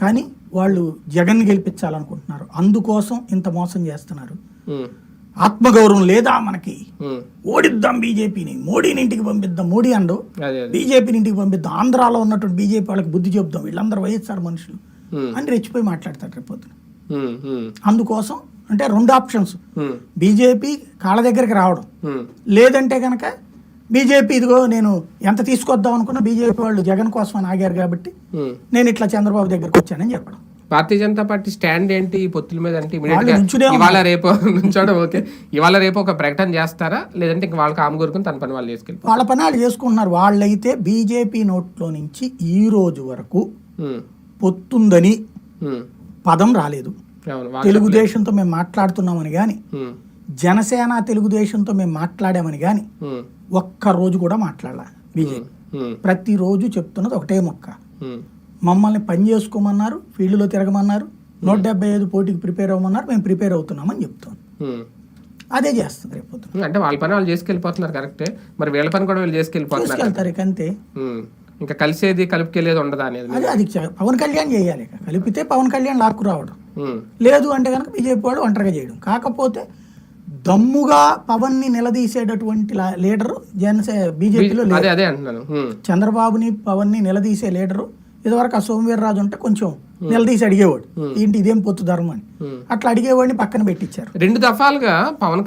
కానీ వాళ్ళు జగన్ గెలిపించాలనుకుంటున్నారు. అందుకోసం ఇంత మోసం చేస్తున్నారు. ఆత్మగౌరవం లేదా మనకి? ఓడిద్దాం బీజేపీని. మోడీని ఇంటికి పంపిద్దాం. మోడీ అండు. బీజేపీని ఇంటికి పంపిద్దాం. ఆంధ్రాలో ఉన్నటువంటి బీజేపీ వాళ్ళకి బుద్ధి చెబుదాం వీళ్ళందరూ వైఎస్ఆర్ మనుషులు. అని రెచ్చిపోయి మాట్లాడతారు రేపు అందుకోసం అంటే రెండు ఆప్షన్స్. బీజేపీ కాళ్ళ దగ్గరికి రావడం. లేదంటే కనుక బీజేపీ ఇదిగో నేను ఎంత తీసుకొద్దాం అనుకున్నా బీజేపీ వాళ్ళు జగన్ కోసం అని ఆగారు కాబట్టి. నేను ఇట్లా చంద్రబాబు దగ్గరికి వచ్చానని చెప్పడం. భారతీయ జనతా పార్టీ స్టాండ్ ఏంటి? ఈ పొత్తుల మీద అంటే. ఇవాళ రేపు నుంచోడం ఓకే. ఇవాళ రేపు ఒక ప్రకటన చేస్తారా? లేదంటే ఇంక వాళ్ళకి ఆమె కోరుకుని తన పని వాళ్ళు చేసుకెళ్ళి వాళ్ళ పని వాళ్ళు చేసుకుంటున్నారు. వాళ్ళైతే బీజేపీ నోట్లో నుంచి ఈ రోజు వరకు పొత్తుందని పదం రాలేదు. తెలుగుదేశంతో మేము మాట్లాడుతున్నామని కానీ జనసేన తెలుగుదేశంతో మేము మాట్లాడామని కానీ ఉమ్, ఒక్క రోజు కూడా మాట్లాడాల బీజేపీ. ప్రతిరోజు చెప్తున్నది ఒకటే మొక్క. మమ్మల్ని పని చేసుకోమన్నారు ఫీల్డ్లో తిరగమన్నారు నూట డెబ్బై ఐదు పోటీకి ప్రిపేర్ అవ్వమన్నారు మేము ప్రిపేర్ అవుతున్నామని చెప్తాం ఉమ్. అదే చేస్తుంది రేపు అంటే వాళ్ళ పని వాళ్ళు చేసుకెళ్ళిపోతున్నారు కరెక్టే మరి వీళ్ళ పని కూడా వీళ్ళు చేసుకెళ్ళిపోతున్నారు తీసుకెళ్తారు ఇక అంతే. ఇంకా కలిసేది కలుపుకెళ్ళేది ఉండదా అనేది అదే అది పవన్ కళ్యాణ్ చేయాలి కలిపితే పవన్ కళ్యాణ్ లాక్కు రావడం. లేదు అంటే కనుక బీజేపీ వాళ్ళు ఒంటరిగా చేయడం. కాకపోతే దమ్ముగా పవన్ని నిలదీసేటటువంటి లీడరు జనసే బీజేపీలో అదే అదే అంటున్నాను. చంద్రబాబుని పవన్ని నిలదీసే లీడరు ఇదివరకు ఆ సోమవీర్రాజు ఉంటే కొంచెం నిలదీసి అడిగేవాడు. ఏంటి ఇదేం పొత్తు ధర్మం అని. అట్లా అడిగేవాడిని పక్కన పెట్టించారు రెండు దఫాలుగా పవన్ కళ్యాణ్